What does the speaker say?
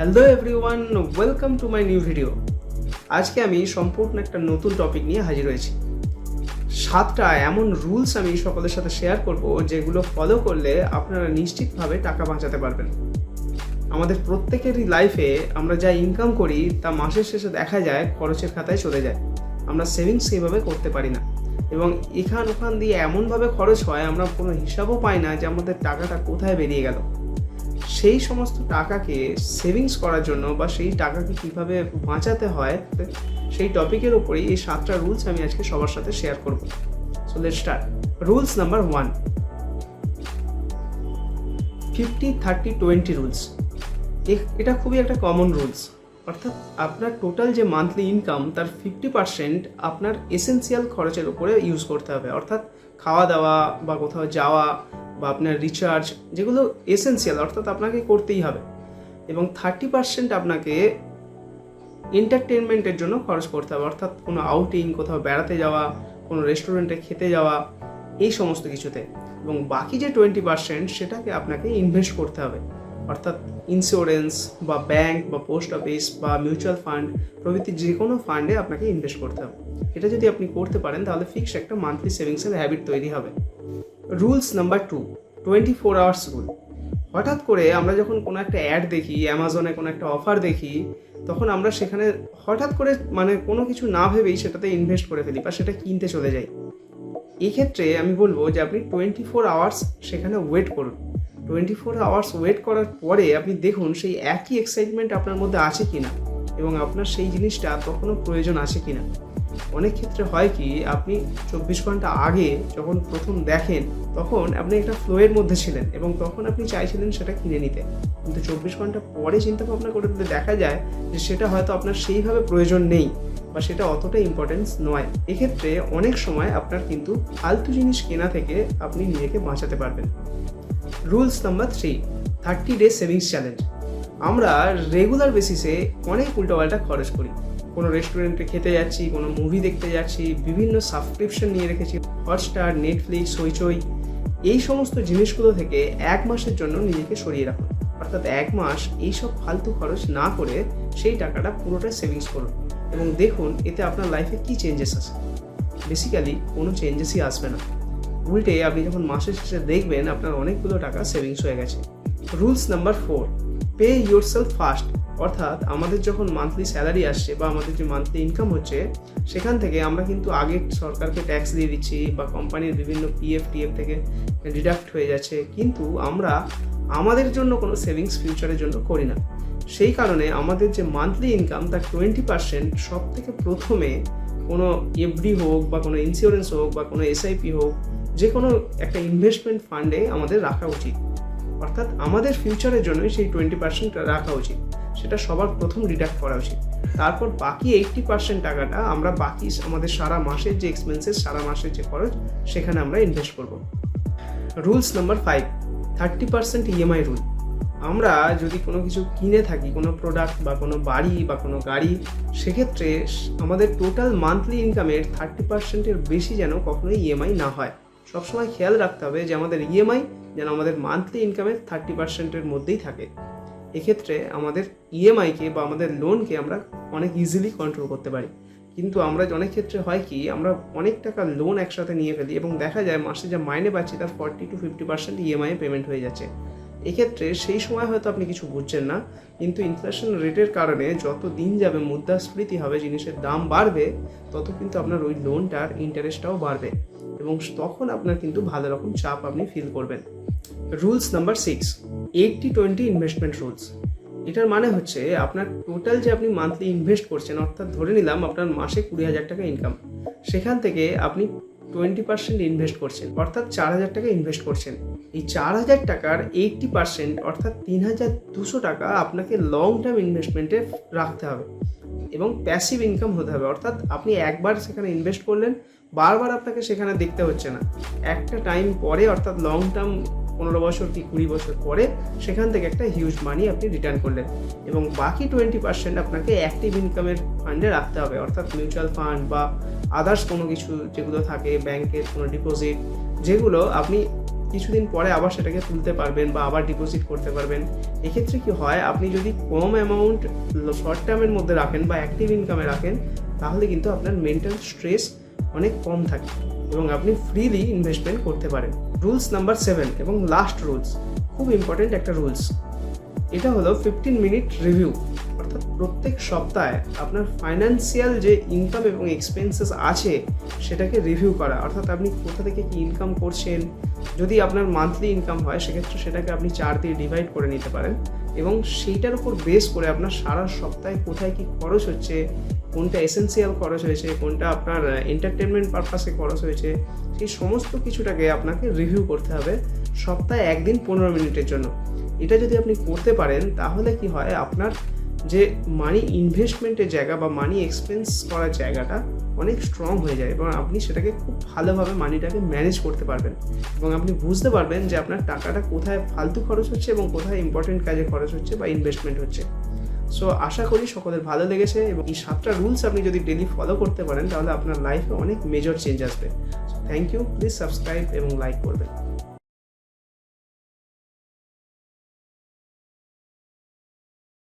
Hello everyone welcome to my new video আজকে আমি সম্পূর্ণ একটা নতুন টপিক নিয়ে হাজির হয়েছি। সাতটা এমন রুলস আমি সকলের সাথে শেয়ার করব যেগুলো ফলো করলে আপনারা নিশ্চিতভাবে টাকা বাঁচাতে পারবেন। আমাদের প্রত্যেকেরই লাইফে আমরা যা ইনকাম করি, তা মাসের শেষে দেখা যায় খরচের খাতায় চলে যায়। আমরা সেভিংস সেইভাবে করতে পারি না। এবং এখান ওখান দিয়ে এমনভাবে খরচ হয়, আমরা কোনো হিসাবও পাই না যে আমাদের টাকাটা কোথায় বেরিয়ে গেল। সেই সমস্ত টাকাকে সেভিংস করার জন্য বা সেই টাকাকে কীভাবে বাঁচাতে হয়, সেই টপিকের উপরেই এই সাতটা রুলস আমি আজকে সবার সাথে শেয়ার করব। So let start rules number one fifty thirty twenty rules এটা খুবই একটা কমন রুলস অর্থাৎ আপনার টোটাল যে মান্থলি ইনকাম তার ফিফটি পার্সেন্ট আপনার এসেন্সিয়াল খরচের উপরে ইউজ করতে হবে। অর্থাৎ খাওয়া দাওয়া বা কোথাও যাওয়া বা আপনার রিচার্জ যেগুলো এসেন্সিয়াল অর্থাৎ আপনাকে করতেই হবে। এবং থার্টি পার্সেন্ট আপনাকে এন্টারটেনমেন্টের জন্য খরচ করতে হবে, অর্থাৎ কোনো আউটিং কোথাও বেড়াতে যাওয়া, কোনো রেস্টুরেন্টে খেতে যাওয়া, এই সমস্ত কিছুতে। এবং বাকি যে টোয়েন্টি পার্সেন্ট সেটাকে আপনাকে ইনভেস্ট করতে হবে। অর্থাৎ ইন্স্যুরেন্স বা ব্যাংক বা পোস্ট অফিস বা মিউচুয়াল ফান্ড প্রভৃতি যে কোনো ফান্ডে আপনাকে ইনভেস্ট করতে হবে। এটা যদি আপনি করতে পারেন, তাহলে ফিক্স একটা মান্থলি সেভিংসের হ্যাবিট তৈরি হবে। Rules number two twenty four hours rule হঠাৎ করে আমরা যখন কোনো একটা অ্যাড দেখি অ্যামাজনে কোনো একটা অফার দেখি, তখন আমরা সেখানে হঠাৎ করে মানে কোনো কিছু না ভেবেই সেটাতে ইনভেস্ট করে ফেলি বা সেটা কিনতে চলে যাই। এক্ষেত্রে আমি বলব যে আপনি টোয়েন্টি ফোর আওয়ার্স সেখানে ওয়েট করুন। টোয়েন্টি ফোর আওয়ার্স ওয়েট করার পরে আপনি দেখুন সেই একই এক্সাইটমেন্ট আপনার মধ্যে আছে কি না এবং আপনার সেই জিনিসটা তখনও প্রয়োজন আছে কিনা। অনেক ক্ষেত্রে হয় কি, আপনি চব্বিশ ঘণ্টা আগে যখন প্রথম দেখেন, তখন আপনি একটা ফ্লোয়ের মধ্যে ছিলেন এবং তখন আপনি চাইছিলেন সেটা কিনে নিতে। কিন্তু চব্বিশ ঘণ্টা পরে চিন্তা ভাবনা করে দেখা যায় যে সেটা হয়তো আপনার সেইভাবে প্রয়োজন নেই বা সেটা অতটা ইম্পর্টেন্স নয়, এক্ষেত্রে অনেক সময় আপনার কিন্তু ফালতু জিনিস কেনা থেকে আপনি নিজেকে বাঁচাতে পারবেন। Rules number three thirty day savings challenge আমরা রেগুলার বেসিসে অনেক উল্টোপাল্টা খরচ করি। কোনো রেস্টুরেন্টে খেতে যাচ্ছি, কোনো মুভি দেখতে যাচ্ছি, বিভিন্ন সাবস্ক্রিপশন নিয়ে রেখেছি হটস্টার নেটফ্লিক্স হইচই এই সমস্ত জিনিসগুলো থেকে এক মাসের জন্য নিজেকে সরিয়ে রাখুন। অর্থাৎ এক মাস এইসব ফালতু খরচ না করে সেই টাকাটা পুরোটা সেভিংস করুন এবং দেখুন এতে আপনার লাইফে কী চেঞ্জেস আসে বেসিক্যালি কোনো চেঞ্জেসই আসবে না। উল্টে আপনি যখন মাসের শেষে দেখবেন আপনার অনেকগুলো টাকা সেভিংস হয়ে গেছে। Rules number four pay yourself first অর্থাৎ আমাদের যখন মান্থলি স্যালারি আসছে বা আমাদের যে মান্থলি ইনকাম হচ্ছে, সেখান থেকে আমরা কিন্তু আগে সরকারকে ট্যাক্স দিয়ে দিচ্ছি বা কোম্পানির বিভিন্ন পিএফ টিএফ থেকে ডিডাক্ট হয়ে যাচ্ছে। কিন্তু আমরা আমাদের জন্য কোনো সেভিংস ফিউচারের জন্য করি না। সেই কারণে আমাদের যে মান্থলি ইনকাম তার টোয়েন্টি পার্সেন্ট সব থেকে প্রথমে কোনো এফডি হোক বা কোনো ইন্স্যুরেন্স হোক বা কোনো এসআইপি হোক, যে কোনো একটা ইনভেস্টমেন্ট ফান্ডে আমাদের রাখা উচিত। অর্থাৎ আমাদের ফিউচারের জন্যই সেই টোয়েন্টি পার্সেন্ট রাখা উচিত। সেটা সবার প্রথম ডিডাক্ট করা উচিত। তারপর বাকি এইটটি পার্সেন্ট টাকাটা আমরা বাকি আমাদের সারা মাসের যে এক্সপেন্সেস সারা মাসের যে খরচ, সেখানে আমরা ইনভেস্ট করব। Rules number five thirty percent EMI rule আমরা যদি কোনো কিছু কিনে থাকি, কোনো প্রোডাক্ট বা কোনো বাড়ি বা কোনো গাড়ি, সেক্ষেত্রে আমাদের টোটাল মান্থলি ইনকামের থার্টি পার্সেন্টের বেশি যেন কখনোই ইএমআই না হয়। সবসময় খেয়াল রাখতে হবে যে আমাদের ইএমআই যেন আমাদের মান্থলি ইনকামের থার্টি পার্সেন্টের মধ্যেই থাকে। এক্ষেত্রে আমাদের ইএমআইকে বা আমাদের লোনকে আমরা অনেক ইজিলি কন্ট্রোল করতে পারি। কিন্তু আমরা অনেক ক্ষেত্রে হয় কি, আমরা অনেক টাকা লোন একসাথে নিয়ে ফেলি এবং দেখা যায় মাসে যা মাইনে পাচ্ছি তার forty to fifty percent EMI payment হয়ে যাচ্ছে। এক্ষেত্রে সেই সময় হয়তো আপনি কিছু বুঝছেন না, কিন্তু ইনফ্লেশন রেটের কারণে যত দিন যাবে মুদ্রাস্ফীতি হবে, জিনিসের দাম বাড়বে, তত কিন্তু আপনার ওই লোনটার ইন্টারেস্টটাও বাড়বে এবং তখন আপনার কিন্তু ভালো রকম চাপ আপনি ফিল করবেন। Rules number six eighty twenty investment rules এটার মানে হচ্ছে আপনার টোটাল যে আপনি মান্থলি ইনভেস্ট করছেন, অর্থাৎ ধরে নিলাম আপনার মাসে কুড়ি হাজার টাকা ইনকাম সেখান থেকে আপনি টোয়েন্টি পার্সেন্ট ইনভেস্ট করছেন, অর্থাৎ চার হাজার টাকা ইনভেস্ট করছেন। এই চার হাজার টাকার এইটটি পার্সেন্ট, অর্থাৎ তিন হাজার দুশো টাকা আপনাকে লং টার্ম ইনভেস্টমেন্টে রাখতে হবে এবং প্যাসিভ ইনকাম হতে হবে। অর্থাৎ আপনি একবার সেখানে ইনভেস্ট করলেন, বারবার আপনাকে সেখানে দেখতে হচ্ছে না। একটা টাইম পরে, অর্থাৎ লং টার্ম পনেরো বছর কি কুড়ি বছর পরে সেখান থেকে একটা হিউজ মানি আপনি রিটার্ন করলেন। এবং বাকি টোয়েন্টি পার্সেন্ট আপনাকে অ্যাক্টিভ ইনকামের ফান্ডে রাখতে হবে, অর্থাৎ মিউচুয়াল ফান্ড বা আদার্স কোনো কিছু যেগুলো থাকে ব্যাংকের কোনো ডিপোজিট যেগুলো আপনি কিছুদিন পরে আবার সেটাকে তুলতে পারবেন বা আবার ডিপোজিট করতে পারবেন। এক্ষেত্রে কি হয়, আপনি যদি কম অ্যামাউন্ট শর্ট টার্মের মধ্যে রাখেন বা অ্যাক্টিভ ইনকামে রাখেন, তাহলে কিন্তু আপনার মেন্টাল স্ট্রেস অনেক কম থাকে। এবং আপনি ফ্রিলি ইনভেস্টমেন্ট করতে পারেন। রুলস নাম্বার সেভেন এবং লাস্ট রুলস খুব ইম্পর্টেন্ট একটা রুলস এটা হলো ফিফটিন মিনিট রিভিউ অর্থাৎ প্রত্যেক সপ্তাহে আপনার ফাইন্যান্সিয়াল যে ইনকাম এবং এক্সপেন্সেস আছে, সেটাকে রিভিউ করা। অর্থাৎ আপনি কোথা থেকে কি ইনকাম করছেন, যদি আপনার মান্থলি ইনকাম হয়, সেক্ষেত্রে সেটাকে আপনি চার দিয়ে ডিভাইড করে নিতে পারেন। এবং সেইটার উপর বেস করে আপনার সারা সপ্তাহে কোথায় কি খরচ হচ্ছে কোনটা এসেন্সিয়াল খরচ হয়েছে, কোনটা আপনার এন্টারটেনমেন্ট পারপাসে খরচ হয়েছে, সেই সমস্ত কিছুটাকে আপনাকে রিভিউ করতে হবে সপ্তাহে একদিন পনেরো মিনিটের জন্য। এটা যদি আপনি করতে পারেন, তাহলে কি হয়, আপনার যে মানি ইনভেস্টমেন্টের জায়গা বা মানি এক্সপেন্স করার জায়গাটা অনেক স্ট্রং হয়ে যায় এবং আপনি সেটাকে খুব ভালোভাবে মানিটাকে ম্যানেজ করতে পারবেন। এবং আপনি বুঝতে পারবেন যে আপনার টাকাটা কোথায় ফালতু খরচ হচ্ছে এবং কোথায় ইম্পর্টেন্ট কাজে খরচ হচ্ছে বা ইনভেস্টমেন্ট হচ্ছে। সো আশা করি সকলের ভালো লেগেছে এবং এই সাতটা রুলস আপনি যদি ডেলি ফলো করতে পারেন, তাহলে আপনার লাইফে অনেক মেজর চেঞ্জ আসবে। থ্যাংক ইউ প্লিজ সাবস্ক্রাইব এবং লাইক করবেন।